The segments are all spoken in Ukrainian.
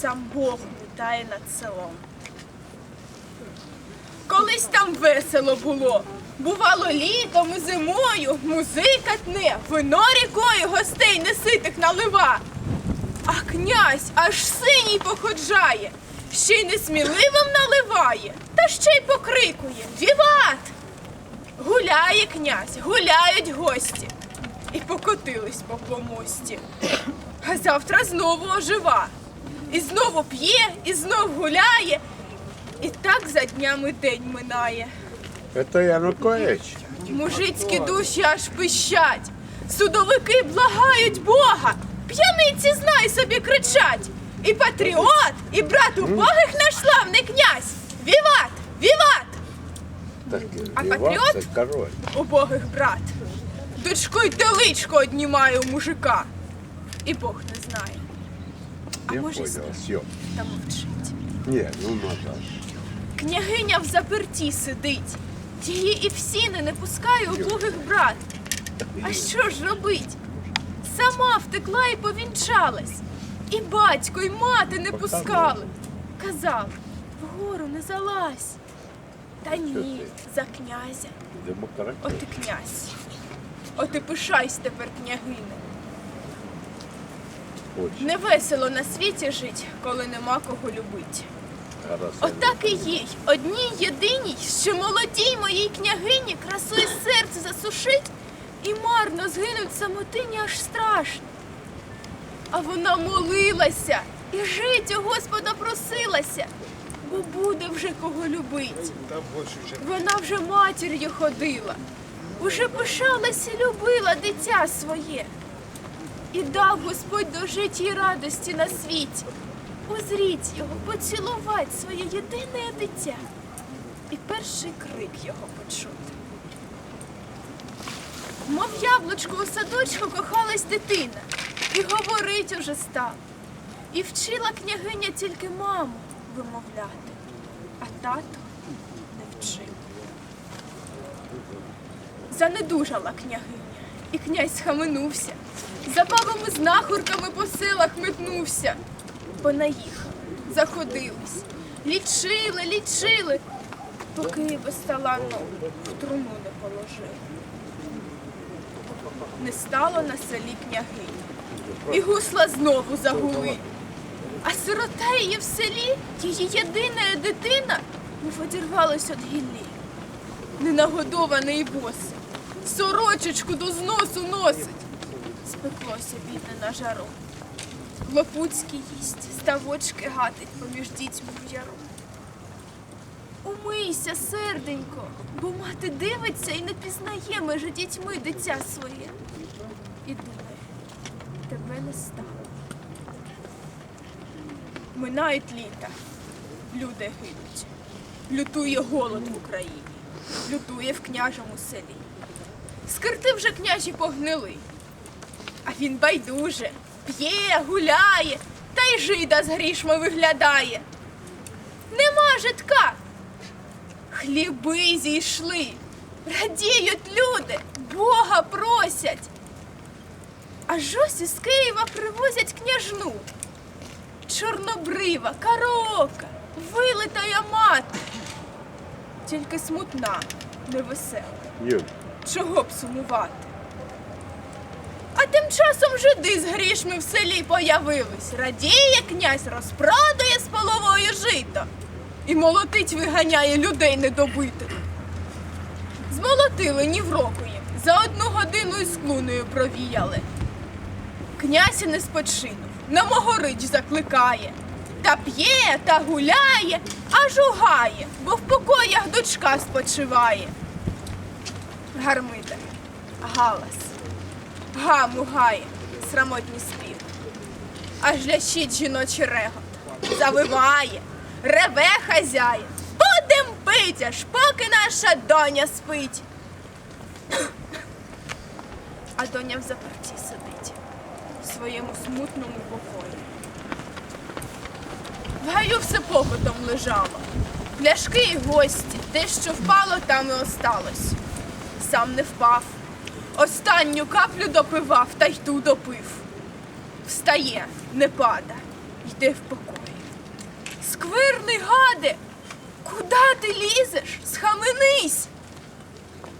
Сам Бог літає над селом. Колись там весело було. Бувало літом і зимою, музика тне, вино рікою гостей неситих налива. А князь аж синій походжає, ще й несміливим наливає, та ще й покрикує Віват! Гуляє князь, гуляють гості. І покотились по помості. А завтра знову ожива. І знову п'є, і знов гуляє. І так за днями день минає. Это Янукович. Мужицькі душі аж пищать. Судовики благають Бога. П'яниці знай собі кричать. І патріот, і брат убогих наш славний князь. Віват! Віват! Так, А Иван, патриот? Убогих брат. Дочку й теличку однімає у мужика. І Бог не Я може, понял, все. та мовчить. Ні, ну надо. Княгиня в заперті сидить. Її і в сіни не пускає убогих брат. А що ж робить? Сама втекла і повінчалась. І батько, і мати не пускали. Казав, вгору не залазь. Та ні, за князя. От і князь. От і пишайсь тепер, княгине. Очень Не весело на світі жить, коли нема кого любить. Отак і їй, одній єдиній, що молодій моїй княгині красує серце засушить і марно згинуть самотині аж страшно. А вона молилася і жить у Господа просилася, бо буде вже кого любить. Вона вже матір'ю ходила, уже пишалась і любила дитя своє. І дав Господь дожить їй радості на світі. Узріть його, поцілувати своє єдине дитя. І перший крик його почути. Мов яблучко у садочку кохалась дитина, і говорить уже стала. І вчила княгиня тільки маму вимовляти, а тато не вчив. Занедужала княгиня, і князь схаменувся. За бабами знахурками по селах метнувся. Понаїхали, заходились, лічили, лічили, поки безталанно в труну не положили. Не стало на селі княгині, і гусла знову загули. А сирота її в селі, її єдина дитина, мов одірвалась від гіллі. Ненагодоване і босе, сорочечку до зносу носить. Спеклося бідне на жару. Лопуцький їсть, ставочки гатить поміж дітьми в яру. Умийся, серденько, бо мати дивиться і не пізнає межи дітьми дитя своє. І думає, тебе не стало. Минають літа, люди гинуть. Лютує голод в Україні, лютує в княжому селі. Скирти вже княжі погнили, а він байдуже, п'є, гуляє, та й жида з грішми виглядає. Нема житка. Хліби зійшли, радіють люди, Бога просять. Аж ось із Києва привозять княжну. Чорнобрива, караока, вилитая мати. Тільки смутна, невесела. Юль, Чого б сумувати? А тим часом жиди з грішми в селі появились. Радіє князь, розпродає з половою жито. І молотить виганяє людей недобитих. Змолотили ні в року їм. За одну годину із клуною провіяли. Князь і не спочинув, на могорич закликає. Та п'є, та гуляє, аж угає, бо в покоях дочка спочиває гармида, галас, гаму гає, срамотні спів, аж лящить жіночий регот. завиває, реве хазяїн. Будем пить, аж поки наша доня спить. А доня в заперті сидить в своєму смутному покої. В гаю все покотом лежало. Пляшки і гості, те, що впало, там і осталось. Сам не впав. Останню каплю допивав, та й ту допив. Встає, не пада, йде в покої. Сквирний гаде, куди ти лізеш? Схаменись.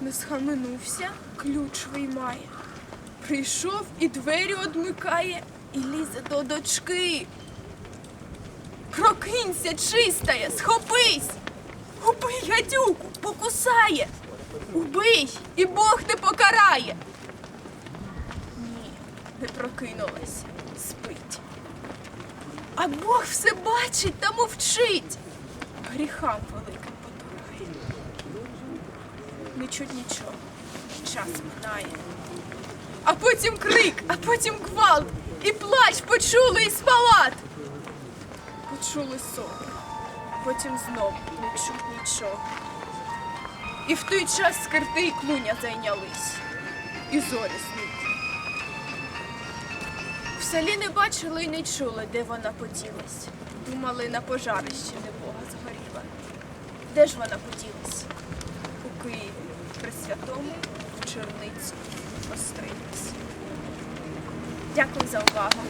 Не схаменувся, ключ виймає. Прийшов і двері одмикає, і лізе до дочки. Прокинься, чистая, схопись! Убий гадюку, покусає! Убий, і Бог не покарає. Ні, не прокинулась, спить. А Бог все бачить та мовчить. Гріхам великим потурає. Не чуть нічого, час минає. А потім крик, а потім гвалт, і плач почули із палат. Почули сон, потім знов не чуть нічого. І в той час скирти і клуня зайнялись, і зорі зникли. В селі не бачили і не чули, де вона поділась. Думали, на пожарищі небога згоріла. Де ж вона поділась? У Києві, при святому, в черниці острилась. Дякую за увагу.